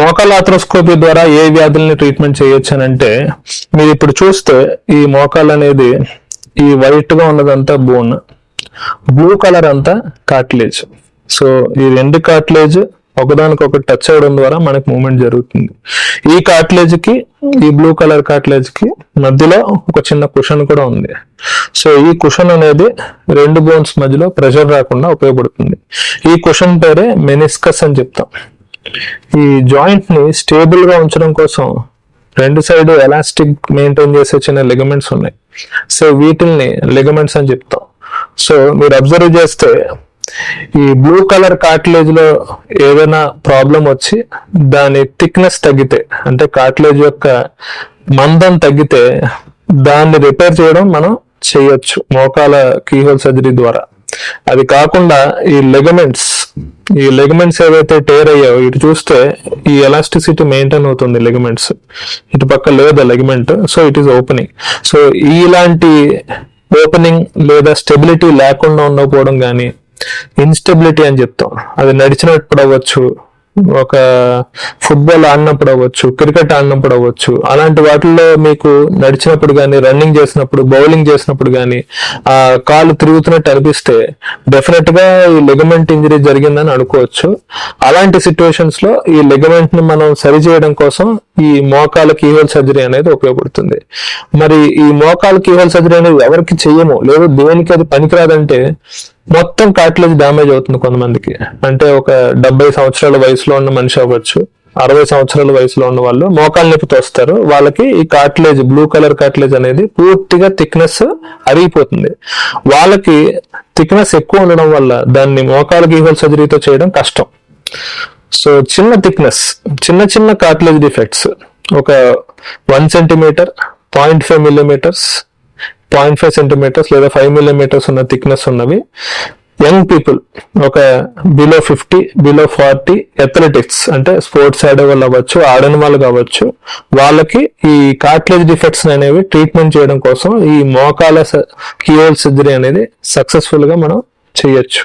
మోకాల ఆథ్రోస్కోపీ ద్వారా ఏ వ్యాధుల్ని ట్రీట్మెంట్ చేయొచ్చు అని అంటే మీరు ఇప్పుడు చూస్తే ఈ మోకాలు అనేది ఈ వైట్గా ఉన్నదంతా బోన్ బ్లూ కలర్ అంతా కాట్లేజ్ సో ఈ రెండు కాట్లేజ్ ఒకదానికొకటి టచ్ అవ్వడం ద్వారా మనకు మూమెంట్ జరుగుతుంది. ఈ కాట్లేజ్కి ఈ బ్లూ కలర్ కార్టిలేజ్కి మధ్యలో ఒక చిన్న కుషన్ కూడా ఉంది. సో ఈ కుషన్ అనేది రెండు బోన్స్ మధ్యలో ప్రెషర్ రాకుండా ఉపయోగపడుతుంది. ఈ కుషన్ పేరే మెనిస్కస్ అని చెప్తాం. ఈ జాయింట్ని స్టేబుల్గా ఉంచడం కోసం రెండు సైడ్ ఎలాస్టిక్ మెయింటైన్ చేసే చిన్న లిగమెంట్స్ ఉన్నాయి. సో వీటిల్ని లిగమెంట్స్ అని చెప్తాం. సో మీరు అబ్జర్వ్ చేస్తే ఈ బ్లూ కలర్ కార్టిలేజ్లో ఏదైనా ప్రాబ్లం వచ్చి దాని థిక్నెస్ తగ్గితే అంటే కార్టిలేజ్ యొక్క మందం తగ్గితే దాన్ని రిపేర్ చేయడం మనం చేయొచ్చు మోకాల కీహోల్ సర్జరీ ద్వారా. అది కాకుండా ఈ లెగమెంట్స్ ఈ లెగమెంట్స్ ఏవైతే టేర్ అయ్యాయో ఇటు చూస్తే ఈ ఎలాస్టిసిటీ మెయింటైన్ అవుతుంది లెగమెంట్స్ ఇటు పక్క లేదా ligament so it is opening so ఇలాంటి ఓపెనింగ్ లేదా స్టెబిలిటీ లేకుండా ఉండకపోవడం కానీ ఇన్స్టెబిలిటీ అని చెప్తాం. అది నడిచినప్పుడు అవ్వచ్చు. ఒక ఫుట్బాల్ ఆడినప్పుడు అవ్వచ్చు క్రికెట్ ఆడినప్పుడు అవ్వచ్చు అలాంటి వాటిల్లో మీకు నడిచినప్పుడు కానీ రన్నింగ్ చేసినప్పుడు బౌలింగ్ చేసినప్పుడు కానీ ఆ కాలు తిరుగుతున్నట్టు అనిపిస్తే డెఫినెట్గా ఈ లెగమెంట్ ఇంజరీ జరిగిందని అనుకోవచ్చు. అలాంటి సిచ్యువేషన్స్లో ఈ లెగమెంట్ని మనం సరి చేయడం కోసం ఈ మోకాల కీహోల్ సర్జరీ అనేది ఉపయోగపడుతుంది. మరి ఈ మోకాల కీహోల్ సర్జరీ అనేది ఎవరికి చేయము లేదు దేనికి అది పనికిరాదంటే మొత్తం కార్టిలేజ్ డ్యామేజ్ అవుతుంది కొంతమందికి. అంటే ఒక డెబ్బై సంవత్సరాల వయసులో ఉన్న మనిషి అవ్వచ్చు అరవై సంవత్సరాల వయసులో ఉన్న వాళ్ళు మోకాలు నొప్పితో వస్తారు వాళ్ళకి ఈ కార్టిలేజ్ బ్లూ కలర్ కార్టిలేజ్ అనేది పూర్తిగా థిక్నెస్ అరిగిపోతుంది. వాళ్ళకి థిక్నెస్ ఎక్కువ ఉండడం వల్ల దాన్ని మోకాల గీహోల్ సర్జరీతో చేయడం కష్టం. సో చిన్న థిక్నెస్ చిన్న చిన్న కార్టిలేజ్ డిఫెక్ట్స్ ఒక one centimetre point five millimetres point five centimetres లేదా ఫైవ్ మిల్లీమీటర్స్ ఉన్న థిక్నెస్ ఉన్నవి. యంగ్ పీపుల్ ఒక below fifty below forty athletics అంటే స్పోర్ట్స్ ఆడే వాళ్ళు అవ్వచ్చు ఆడని వాళ్ళు కావచ్చు వాళ్ళకి ఈ కార్ట్లేజ్ డిఫెక్ట్స్ అనేవి ట్రీట్మెంట్ చేయడం కోసం ఈ మోకాల కియోల్ సర్జరీ అనేది సక్సెస్ఫుల్గా మనం చేయొచ్చు.